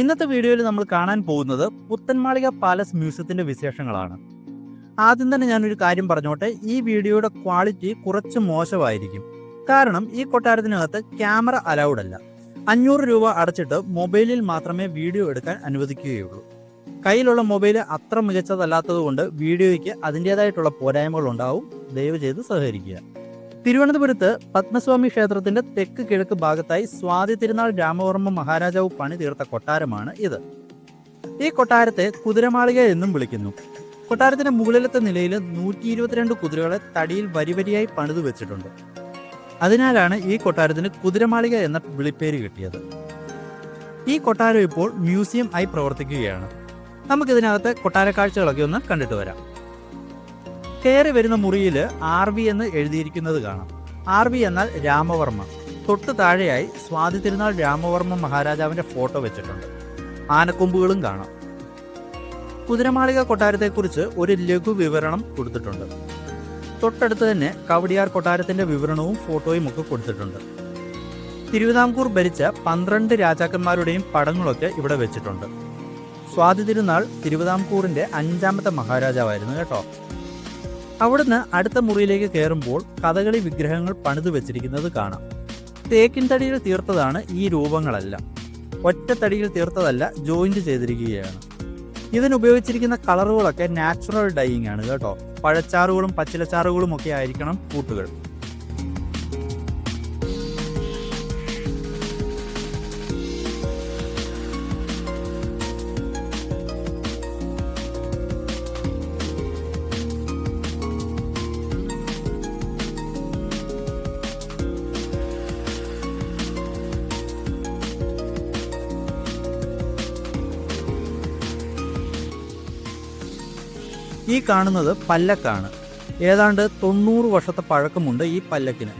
ഇന്നത്തെ വീഡിയോയിൽ നമ്മൾ കാണാൻ പോകുന്നത് പുത്തൻമാളിക പാലസ് മ്യൂസിയത്തിന്റെ വിശേഷങ്ങളാണ്. ആദ്യം തന്നെ ഞാനൊരു കാര്യം പറഞ്ഞോട്ടെ ഈ വീഡിയോയുടെ ക്വാളിറ്റി കുറച്ച് മോശമായിരിക്കും. കാരണം ഈ കൊട്ടാരത്തിനകത്ത് ക്യാമറ അലൗഡ് അല്ല. അഞ്ഞൂറ് രൂപ അടച്ചിട്ട് മൊബൈലിൽ മാത്രമേ വീഡിയോ എടുക്കാൻ അനുവദിക്കുകയുള്ളൂ. കയ്യിലുള്ള മൊബൈൽ അത്ര മികച്ചതല്ലാത്തതുകൊണ്ട് വീഡിയോയ്ക്ക് അതിന്റെതായിട്ടുള്ള പോരായ്മകൾ ഉണ്ടാവും ദയവ് ചെയ്ത് സഹകരിക്കുക. തിരുവനന്തപുരത്ത് പത്മസ്വാമി ക്ഷേത്രത്തിന്റെ തെക്ക് കിഴക്ക് ഭാഗത്തായി സ്വാതി തിരുനാൾ രാമവർമ്മ മഹാരാജാവ് പണി തീർത്ത കൊട്ടാരമാണ് ഇത്. ഈ കൊട്ടാരത്തെ കുതിരമാളിക എന്നും വിളിക്കുന്നു. കൊട്ടാരത്തിന്റെ മുകളിലത്തെ നിലയിൽ നൂറ്റി ഇരുപത്തിരണ്ട് കുതിരകളെ തടിയിൽ വരിവരിയായി പണിതു വെച്ചിട്ടുണ്ട്. അതിനാലാണ് ഈ കൊട്ടാരത്തിന് കുതിരമാളിക എന്ന വിളിപ്പേര് കിട്ടിയത്. ഈ കൊട്ടാരം ഇപ്പോൾ മ്യൂസിയം ആയി പ്രവർത്തിക്കുകയാണ്. നമുക്കിതിനകത്തെ കൊട്ടാര കാഴ്ചകളൊക്കെ ഒന്ന് കണ്ടിട്ട് വരാം. കയറി വരുന്ന മുറിയിൽ ആർ വി എന്ന് എഴുതിയിരിക്കുന്നത് കാണാം. ആർ വി എന്നാൽ രാമവർമ്മ. തൊട്ട് താഴെയായി സ്വാതി തിരുനാൾ രാമവർമ്മ മഹാരാജാവിന്റെ ഫോട്ടോ വെച്ചിട്ടുണ്ട്. ആനക്കൊമ്പുകളും കാണാം. കുതിരമാളിക കൊട്ടാരത്തെക്കുറിച്ച് ഒരു ലഘു വിവരണം കൊടുത്തിട്ടുണ്ട്. തൊട്ടടുത്ത് തന്നെ കവടിയാർ കൊട്ടാരത്തിന്റെ വിവരണവും ഫോട്ടോയും ഒക്കെ കൊടുത്തിട്ടുണ്ട്. തിരുവിതാംകൂർ ഭരിച്ച പന്ത്രണ്ട് രാജാക്കന്മാരുടെയും പടങ്ങളൊക്കെ ഇവിടെ വെച്ചിട്ടുണ്ട്. സ്വാതി തിരുനാൾ തിരുവിതാംകൂറിന്റെ അഞ്ചാമത്തെ മഹാരാജാവായിരുന്നു കേട്ടോ. അവിടുന്ന് അടുത്ത മുറിയിലേക്ക് കയറുമ്പോൾ കഥകളി വിഗ്രഹങ്ങൾ പണിതു വെച്ചിരിക്കുന്നത് കാണാം. തേക്കിൻ തടിയിൽ തീർത്തതാണ് ഈ രൂപങ്ങളെല്ലാം. ഒറ്റത്തടിയിൽ തീർത്തതല്ല ജോയിന്റ് ചെയ്തിരിക്കുകയാണ്. ഇതിനുപയോഗിച്ചിരിക്കുന്ന കളറുകളൊക്കെ നാച്ചുറൽ ഡൈയിങ് ആണ് കേട്ടോ. പഴച്ചാറുകളും പച്ചിലച്ചാറുകളും ഒക്കെ ആയിരിക്കണം കൂട്ടുകൾ. ഈ കാണുന്നത് പല്ലക്കാണ്. ഏതാണ്ട് തൊണ്ണൂറ് വർഷത്തെ പഴക്കമുണ്ട് ഈ പല്ലക്കിന്.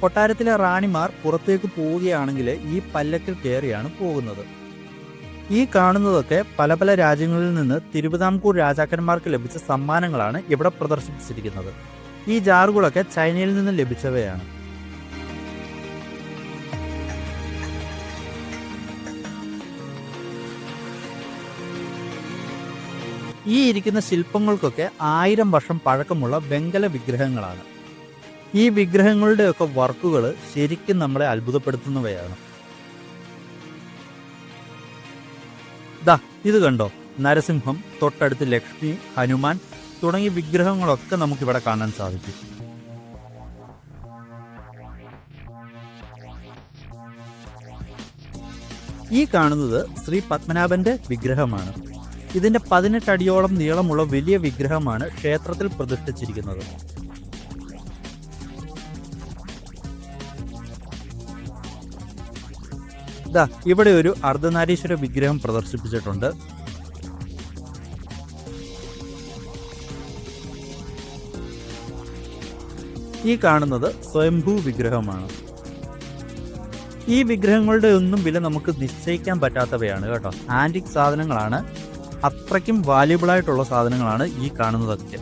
കൊട്ടാരത്തിലെ റാണിമാർ പുറത്തേക്ക് പോവുകയാണെങ്കിൽ ഈ പല്ലക്കിൽ കയറിയാണ് പോകുന്നത്. ഈ കാണുന്നതൊക്കെ പല പല രാജ്യങ്ങളിൽ നിന്ന് തിരുവിതാംകൂർ രാജാക്കന്മാർക്ക് ലഭിച്ച സമ്മാനങ്ങളാണ് ഇവിടെ പ്രദർശിപ്പിച്ചിരിക്കുന്നത്. ഈ ജാറുകളൊക്കെ ചൈനയിൽ നിന്ന് ലഭിച്ചവയാണ്. ഈ ഇരിക്കുന്ന ശില്പങ്ങൾക്കൊക്കെ ആയിരം വർഷം പഴക്കമുള്ള വെങ്കല വിഗ്രഹങ്ങളാണ്. ഈ വിഗ്രഹങ്ങളുടെയൊക്കെ വർക്കുകൾ ശരിക്കും നമ്മളെ അത്ഭുതപ്പെടുത്തുന്നവയാണ്. ദാ ഇത് കണ്ടോ? നരസിംഹം തൊട്ടടുത്ത് ലക്ഷ്മി ഹനുമാൻ തുടങ്ങിയ വിഗ്രഹങ്ങളൊക്കെ നമുക്കിവിടെ കാണാൻ സാധിക്കും. ഈ കാണുന്നത് ശ്രീ പത്മനാഭന്റെ വിഗ്രഹമാണ്. ഇതിന്റെ പതിനെട്ട് അടിയോളം നീളമുള്ള വലിയ വിഗ്രഹമാണ് ക്ഷേത്രത്തിൽ പ്രതിഷ്ഠിച്ചിരിക്കുന്നത്. ദാ ഇവിടെ ഒരു അർദ്ധനാരീശ്വര വിഗ്രഹം പ്രദർശിപ്പിച്ചിട്ടുണ്ട്. ഈ കാണുന്നത് സ്വയംഭൂ വിഗ്രഹമാണ്. ഈ വിഗ്രഹങ്ങളുടെ ഒന്നും വില നമുക്ക് നിശ്ചയിക്കാൻ പറ്റാത്തവയാണ് കേട്ടോ. ആന്റിക് സാധനങ്ങളാണ് അത്രയ്ക്കും വാല്യുബിൾ ആയിട്ടുള്ള സാധനങ്ങളാണ് ഈ കാണുന്നതൊക്കെ.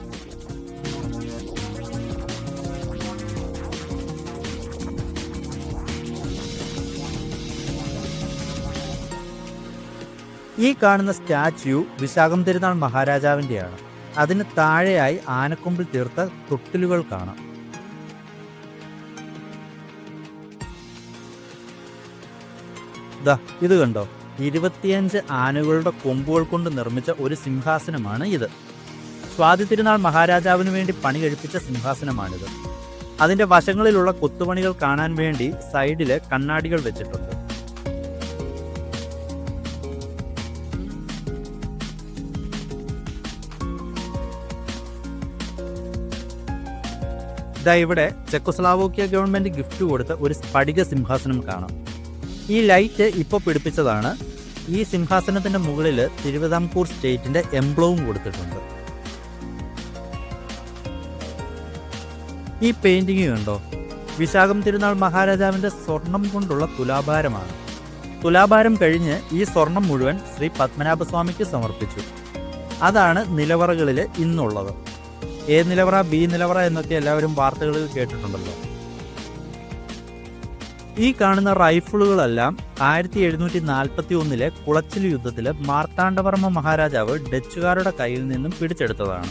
ഈ കാണുന്ന സ്റ്റാച്യു വിശാഖം തിരുനാൾ മഹാരാജാവിന്റെയാണ് അതിന് താഴെയായി ആനക്കൊമ്പിൽ തീർത്ത തൊട്ടിലുകൾ കാണാം. ദാ ഇത് കണ്ടോ? ഇരുപത്തിയഞ്ച് ആനകളുടെ കൊമ്പുകൾ കൊണ്ട് നിർമ്മിച്ച ഒരു സിംഹാസനമാണ് ഇത്. സ്വാതി തിരുനാൾ മഹാരാജാവിന് വേണ്ടി പണി കഴിപ്പിച്ച സിംഹാസനമാണിത്. അതിന്റെ വശങ്ങളിലുള്ള കൊത്തുപണികൾ കാണാൻ വേണ്ടി സൈഡിൽ കണ്ണാടികൾ വെച്ചിട്ടുണ്ട്. ഇതാ ഇവിടെ ചെക്കോസ്ലാവോക്കിയ ഗവൺമെന്റ് ഗിഫ്റ്റ് കൊടുത്ത ഒരു സ്ഫടിക സിംഹാസനം കാണാം. ഈ ലൈറ്റ് ഇപ്പോൾ പിടിപ്പിച്ചതാണ് ഈ സിംഹാസനത്തിന്റെ മുകളിൽ തിരുവിതാംകൂർ സ്റ്റേറ്റിന്റെ എംബ്ലവും കൊടുത്തിട്ടുണ്ട്. ഈ പെയിന്റിംഗ് കണ്ടോ വിശാഖം തിരുനാൾ മഹാരാജാവിന്റെ സ്വർണം കൊണ്ടുള്ള തുലാഭാരമാണ്. തുലാഭാരം കഴിഞ്ഞ് ഈ സ്വർണം മുഴുവൻ ശ്രീ പത്മനാഭസ്വാമിക്ക് സമർപ്പിച്ചു. അതാണ് നിലവറകളിൽ ഇന്നുള്ളത്. എ നിലവറ ബി നിലവറ എന്നൊക്കെ എല്ലാവരും വാർത്തകളിൽ കേട്ടിട്ടുണ്ടല്ലോ. ഈ കാണുന്ന റൈഫിളുകളെല്ലാം ആയിരത്തി എഴുന്നൂറ്റി നാൽപ്പത്തി ഒന്നിലെ കുളച്ചിൽ യുദ്ധത്തിൽ മാർത്താണ്ഡവർമ്മ മഹാരാജാവ് ഡച്ചുകാരുടെ കയ്യിൽ നിന്നും പിടിച്ചെടുത്തതാണ്.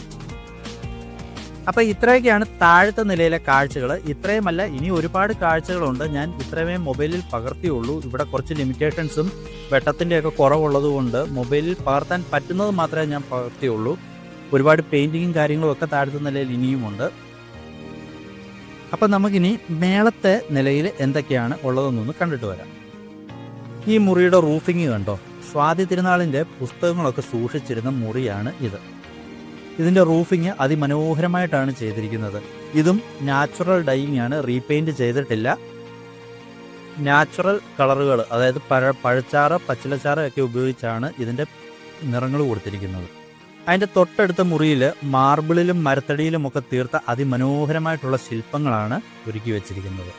അപ്പോൾ ഇത്രയൊക്കെയാണ് താഴത്തെ നിലയിലെ കാഴ്ചകൾ ഇത്രയുമല്ല ഇനി ഒരുപാട് കാഴ്ചകളുണ്ട്. ഞാൻ ഇത്രയുമേ മൊബൈലിൽ പകർത്തിയുള്ളൂ. ഇവിടെ കുറച്ച് ലിമിറ്റേഷൻസും വെട്ടത്തിന്റെയൊക്കെ കുറവുള്ളതുകൊണ്ട് മൊബൈലിൽ പകർത്താൻ പറ്റുന്നത് മാത്രമേ ഞാൻ പകർത്തിയുള്ളൂ. ഒരുപാട് പെയിന്റിങ്ങും കാര്യങ്ങളും ഒക്കെ താഴത്തെ നിലയിൽ ഇനിയുമുണ്ട്. അപ്പം നമുക്കിനി മേളത്തെ നിലയിൽ എന്തൊക്കെയാണ് ഉള്ളതെന്നൊന്ന് കണ്ടിട്ട് വരാം. ഈ മുറിയുടെ റൂഫിങ് കണ്ടോ? സ്വാതി തിരുനാളിന്റെ പുസ്തകങ്ങളൊക്കെ സൂക്ഷിച്ചിരുന്ന മുറിയാണ് ഇത്. ഇതിന്റെ റൂഫിങ് അതിമനോഹരമായിട്ടാണ് ചെയ്തിരിക്കുന്നത്. ഇതും നാച്ചുറൽ ഡൈയിങ് ആണ് റീപെയിന്റ് ചെയ്തിട്ടില്ല. നാച്ചുറൽ കളറുകൾ അതായത് പഴ പഴച്ചാറ് പച്ചിലച്ചാറ് ഒക്കെ ഉപയോഗിച്ചാണ് ഇതിന്റെ നിറങ്ങൾ കൊടുത്തിരിക്കുന്നത്. അതിന്റെ തൊട്ടടുത്ത മുറിയിൽ മാർബിളിലും മരത്തടിയിലും ഒക്കെ തീർത്ത അതിമനോഹരമായിട്ടുള്ള ശില്പങ്ങളാണ് ഒരുക്കി വെച്ചിരിക്കുന്നത്.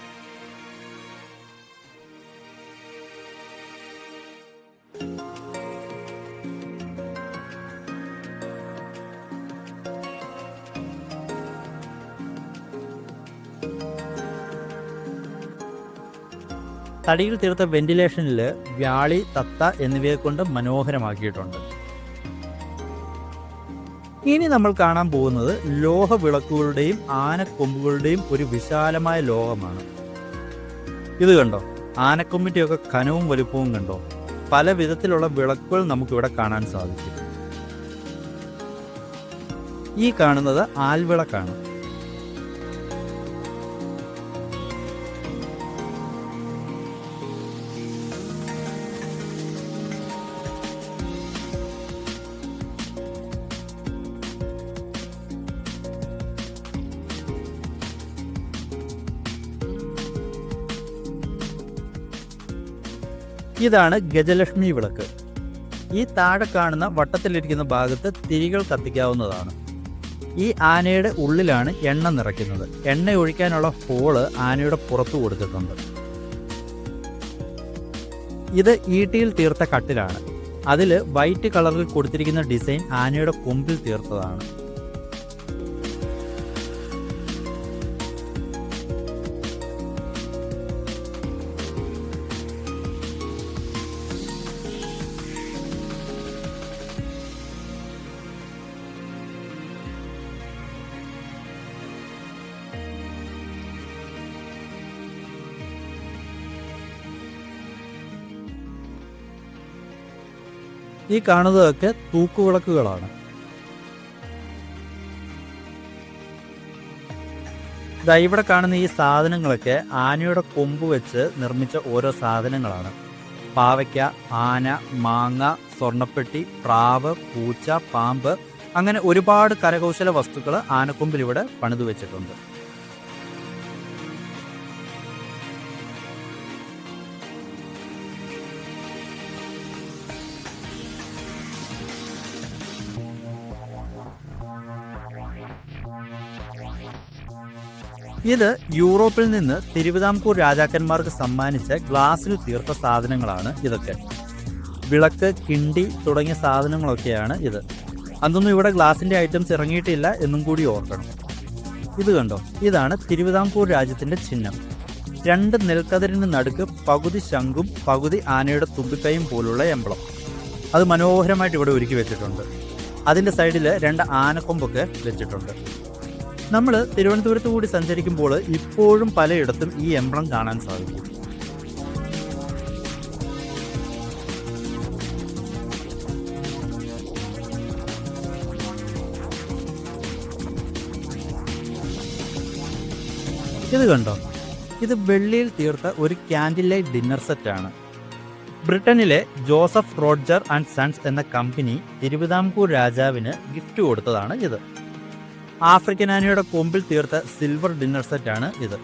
തടിയിൽ തീർത്ത വെന്റിലേഷനിൽ വ്യാളി തത്ത എന്നിവയെ കൊണ്ട് മനോഹരമാക്കിയിട്ടുണ്ട്. ഇനി നമ്മൾ കാണാൻ പോകുന്നത് ലോഹ വിളക്കുകളുടെയും ആനക്കൊമ്പുകളുടെയും ഒരു വിശാലമായ ലോകമാണ്. ഇത് കണ്ടോ? ആനക്കൊമ്പിന്റെയൊക്കെ കനവും വലുപ്പവും കണ്ടോ? പല വിധത്തിലുള്ള വിളക്കുകൾ നമുക്കിവിടെ കാണാൻ സാധിക്കും. ഈ കാണുന്നത് ആൽവിളക്കാണ്. ഇതാണ് ഗജലക്ഷ്മി വിളക്ക്. ഈ താഴെ കാണുന്ന വട്ടത്തിലിരിക്കുന്ന ഭാഗത്ത് തിരികൾ കത്തിക്കാവുന്നതാണ്. ഈ ആനയുടെ ഉള്ളിലാണ് എണ്ണ നിറയ്ക്കുന്നത്. എണ്ണ ഒഴിക്കാനുള്ള ഹോൾ ആനയുടെ പുറത്തു കൊടുത്തിട്ടുണ്ട്. ഇത് ഈട്ടിയിൽ തീർത്ത കട്ടിലാണ്. അതിൽ വൈറ്റ് കളറിൽ കൊടുത്തിരിക്കുന്ന ഡിസൈൻ ആനയുടെ കൊമ്പിൽ തീർത്തതാണ്. ഈ കാണുന്നതൊക്കെ തൂക്കുവിളക്കുകളാണ്. ദാ ഇവിടെ കാണുന്ന ഈ സാധനങ്ങളൊക്കെ ആനയുടെ കൊമ്പ് വെച്ച് നിർമ്മിച്ച ഓരോ സാധനങ്ങളാണ്. പാവയ്ക്ക ആന മാങ്ങ സ്വർണപ്പെട്ടി പ്രാവ് പൂച്ച പാമ്പ് അങ്ങനെ ഒരുപാട് കരകൗശല വസ്തുക്കൾ ആനക്കൊമ്പിൽ ഇവിടെ പണിതു വെച്ചിട്ടുണ്ട്. ഇത് യൂറോപ്പിൽ നിന്ന് തിരുവിതാംകൂർ രാജാക്കന്മാർക്ക് സമ്മാനിച്ച ഗ്ലാസ്സിൽ തീർത്ത സാധനങ്ങളാണ് ഇതൊക്കെ. വിളക്ക് കിണ്ടി തുടങ്ങിയ സാധനങ്ങളൊക്കെയാണ് ഇത്. അന്നൊന്നും ഇവിടെ ഗ്ലാസിന്റെ ഐറ്റംസ് ഇറങ്ങിയിട്ടില്ല എന്നും കൂടി ഓർക്കണം. ഇത് കണ്ടോ? ഇതാണ് തിരുവിതാംകൂർ രാജ്യത്തിന്റെ ചിഹ്നം. രണ്ട് നെൽക്കതിരിന് നടുക്ക് പകുതി ശംഖും പകുതി ആനയുടെ തുമ്പിക്കൈയും പോലുള്ള എംബ്ലം അത് മനോഹരമായിട്ട് ഇവിടെ ഒരുക്കി വെച്ചിട്ടുണ്ട്. അതിന്റെ സൈഡിൽ രണ്ട് ആനക്കൊമ്പൊക്കെ വെച്ചിട്ടുണ്ട്. നമ്മൾ തിരുവനന്തപുരത്ത് കൂടി സഞ്ചരിക്കുമ്പോൾ ഇപ്പോഴും പലയിടത്തും ഈ എംബ്ലം കാണാൻ സാധിക്കും. ഇത് കണ്ടോ? ഇത് വെള്ളിയിൽ തീർത്ത ഒരു ക്യാൻഡിൽ ലൈറ്റ് ഡിന്നർ സെറ്റാണ്. ബ്രിട്ടനിലെ ജോസഫ് റോഡ്ജർ ആൻഡ് സൺസ് എന്ന കമ്പനി തിരുവിതാംകൂർ രാജാവിന് ഗിഫ്റ്റ് കൊടുത്തതാണ് ഇത്. ആഫ്രിക്കൻ ആനയുടെ കൊമ്പിൽ തീർത്ത സിൽവർ ഡിന്നർ സെറ്റ് ആണ് ഇത്.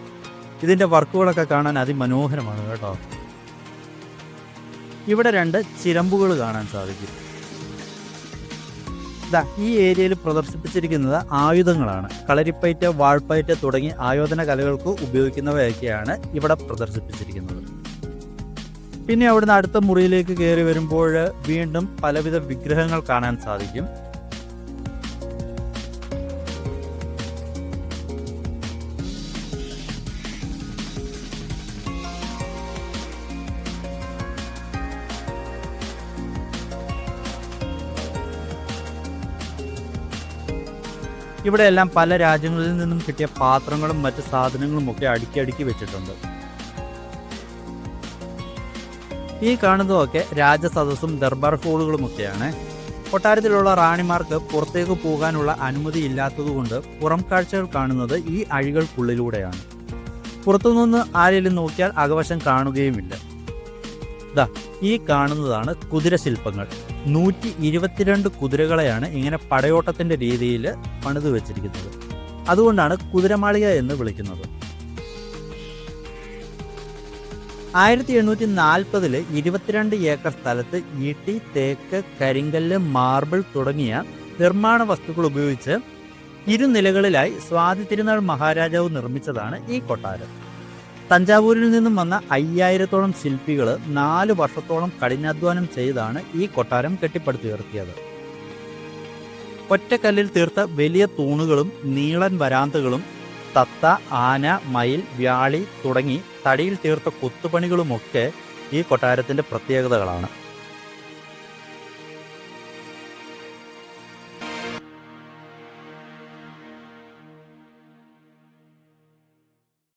ഇതിന്റെ വർക്കുകളൊക്കെ കാണാൻ അതിമനോഹരമാണ് കേട്ടോ. ഇവിടെ രണ്ട് ചിരമ്പുകൾ കാണാൻ സാധിക്കും. ഈ ഏരിയയിൽ പ്രദർശിപ്പിച്ചിരിക്കുന്നത് ആയുധങ്ങളാണ്. കളരിപ്പയറ്റ് വാൾപ്പയറ്റ് തുടങ്ങി ആയോധന കലകൾക്ക് ഉപയോഗിക്കുന്നവയൊക്കെയാണ് ഇവിടെ പ്രദർശിപ്പിച്ചിരിക്കുന്നത്. പിന്നെ അവിടുന്ന് അടുത്ത മുറിയിലേക്ക് കയറി വരുമ്പോൾ വീണ്ടും പലവിധ വിഗ്രഹങ്ങൾ കാണാൻ സാധിക്കും. ഇവിടെയെല്ലാം പല രാജ്യങ്ങളിൽ നിന്നും കിട്ടിയ പാത്രങ്ങളും മറ്റ് സാധനങ്ങളും ഒക്കെ അടുക്കി അടുക്കി വെച്ചിട്ടുണ്ട്. ഈ കാണുന്നതൊക്കെ രാജസദസ്സും ദർബാർ ഹോളുകളും ഒക്കെയാണ്. കൊട്ടാരത്തിലുള്ള റാണിമാർക്ക് പുറത്തേക്ക് പോകാനുള്ള അനുമതി ഇല്ലാത്തതുകൊണ്ട് പുറം കാഴ്ചകൾ കാണുന്നത് ഈ അഴികൾക്കുള്ളിലൂടെയാണ്. പുറത്തുനിന്ന് ആരെങ്കിലും നോക്കിയാൽ അകവശം കാണുകയുമില്ല. ഈ കാണുന്നതാണ് കുതിരശില്പങ്ങൾ. നൂറ്റി ഇരുപത്തിരണ്ട് കുതിരകളെയാണ് ഇങ്ങനെ പടയോട്ടത്തിന്റെ രീതിയിൽ പണിത് വെച്ചിരിക്കുന്നത്. അതുകൊണ്ടാണ് കുതിരമാളിക എന്ന് വിളിക്കുന്നത്. ആയിരത്തി എണ്ണൂറ്റി നാൽപ്പതിൽ ഇരുപത്തിരണ്ട് ഏക്കർ സ്ഥലത്ത് ഈട്ടി തേക്ക് കരിങ്കല്ല് മാർബിൾ തുടങ്ങിയ നിർമ്മാണ വസ്തുക്കൾ ഉപയോഗിച്ച് ഇരുനിലകളിലായി സ്വാതി തിരുനാൾ മഹാരാജാവ് നിർമ്മിച്ചതാണ് ഈ കൊട്ടാരം. തഞ്ചാവൂരിൽ നിന്നും വന്ന അയ്യായിരത്തോളം ശില്പികൾ നാല് വർഷത്തോളം കഠിനാധ്വാനം ചെയ്താണ് ഈ കൊട്ടാരം കെട്ടിപ്പടുത്തുയർത്തിയത് ഒറ്റക്കല്ലിൽ തീർത്ത വലിയ തൂണുകളും നീളൻ വരാന്തകളും തത്ത ആന മയിൽ വ്യാളി തുടങ്ങി തടിയിൽ തീർത്ത കൊത്തുപണികളുമൊക്കെ ഈ കൊട്ടാരത്തിന്റെ പ്രത്യേകതകളാണ്.